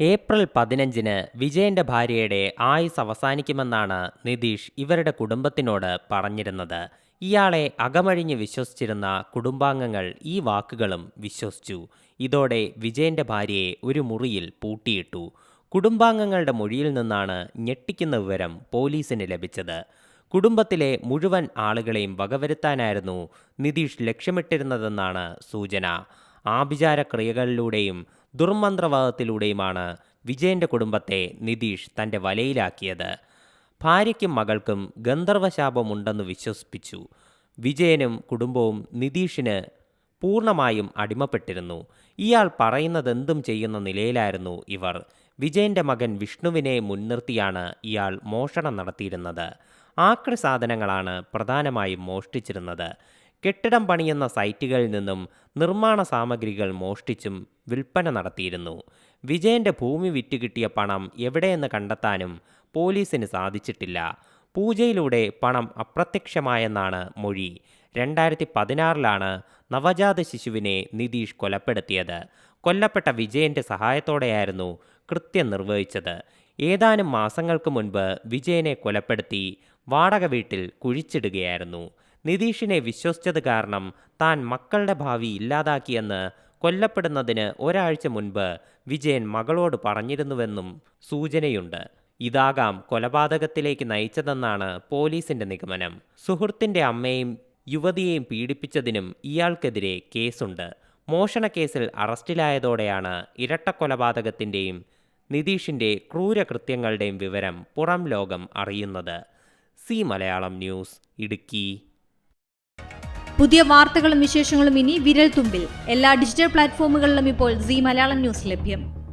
April പതിനഞ്ചിന് വിജയന്റെ ഭാര്യയുടെ ആയുസ് അവസാനിക്കുമെന്നാണ് നിതീഷ് ഇവരുടെ കുടുംബത്തിനോട് പറഞ്ഞിരുന്നത്. ഇയാളെ അകമഴിഞ്ഞ് വിശ്വസിച്ചിരുന്ന കുടുംബാംഗങ്ങൾ ഈ വാക്കുകളും വിശ്വസിച്ചു. ഇതോടെ വിജയന്റെ ഭാര്യയെ ഒരു മുറിയിൽ പൂട്ടിയിട്ടു. കുടുംബാംഗങ്ങളുടെ മൊഴിയിൽ നിന്നാണ് ഞെട്ടിക്കുന്ന വിവരം പോലീസിന് ലഭിച്ചത്. കുടുംബത്തിലെ മുഴുവൻ ആളുകളെയും വകവരുത്താനായിരുന്നു നിതീഷ് ലക്ഷ്യമിട്ടിരുന്നതെന്നാണ് സൂചന. ആഭിചാരക്രിയകളിലൂടെയും ദുർമന്ത്രവാദത്തിലൂടെയുമാണ് വിജയന്റെ കുടുംബത്തെ നിതീഷ് തന്റെ വലയിലാക്കിയത്. ഭാര്യയ്ക്കും മകൾക്കും ഗന്ധർവശാപമുണ്ടെന്ന് വിശ്വസിപ്പിച്ചു. വിജയനും കുടുംബവും നിതീഷിന് പൂർണമായും അടിമപ്പെട്ടിരുന്നു. ഇയാൾ പറയുന്നതെന്തും ചെയ്യുന്ന നിലയിലായിരുന്നു ഇവർ. വിജയന്റെ മകൻ വിഷ്ണുവിനെ മുൻനിർത്തിയാണ് ഇയാൾ മോഷണം നടത്തിയിരുന്നത്. ആക്രി സാധനങ്ങളാണ് പ്രധാനമായും മോഷ്ടിച്ചിരുന്നത്. കെട്ടിടം പണിയുന്ന സൈറ്റുകളിൽ നിന്നും നിർമ്മാണ സാമഗ്രികൾ മോഷ്ടിച്ചും വിൽപ്പന നടത്തിയിരുന്നു. വിജയന്റെ ഭൂമി വിറ്റ് കിട്ടിയ പണം എവിടെയെന്ന് കണ്ടെത്താനും പോലീസിന് സാധിച്ചിട്ടില്ല. പൂജയിലൂടെ പണം അപ്രത്യക്ഷമായെന്നാണ് മൊഴി. രണ്ടായിരത്തി പതിനാറിലാണ് നവജാത ശിശുവിനെ നിതീഷ് കൊലപ്പെടുത്തിയത്. കൊല്ലപ്പെട്ട വിജയന്റെ സഹായത്തോടെയായിരുന്നു കൃത്യം നിർവഹിച്ചത്. ഏതാനും മാസങ്ങൾക്ക് മുൻപ് വിജയനെ കൊലപ്പെടുത്തി വാടക വീട്ടിൽ കുഴിച്ചിടുകയായിരുന്നു. നിതീഷിനെ വിശ്വസിച്ചത് കാരണം താൻ മക്കളുടെ ഭാവി ഇല്ലാതാക്കിയെന്ന് കൊല്ലപ്പെടുന്നതിന് ഒരാഴ്ച മുൻപ് വിജയൻ മകളോട് പറഞ്ഞിരുന്നുവെന്നും സൂചനയുണ്ട്. ഇതാകാം കൊലപാതകത്തിലേക്ക് നയിച്ചതെന്നാണ് പോലീസിന്റെ നിഗമനം. സുഹൃത്തിന്റെ അമ്മയും യുവതിയെയും പീഡിപ്പിച്ചതിനും ഇയാൾക്കെതിരെ കേസുണ്ട്. മോഷണക്കേസിൽ അറസ്റ്റിലായതോടെയാണ് ഇരട്ടക്കൊലപാതകത്തിന്റെയും നിതീഷിന്റെ ക്രൂരകൃത്യങ്ങളുടെയും വിവരം പുറം ലോകം അറിയുന്നത് സി മലയാളം ന്യൂസ് ഇടുക്കി. പുതിയ വാർത്തകളും വിശേഷങ്ങളും ഇനി വിരൽ തുമ്പിൽ എല്ലാ ഡിജിറ്റൽ പ്ലാറ്റ്ഫോമുകളിലും ഇപ്പോൾ സി മലയാളം ന്യൂസ് ലഭ്യം.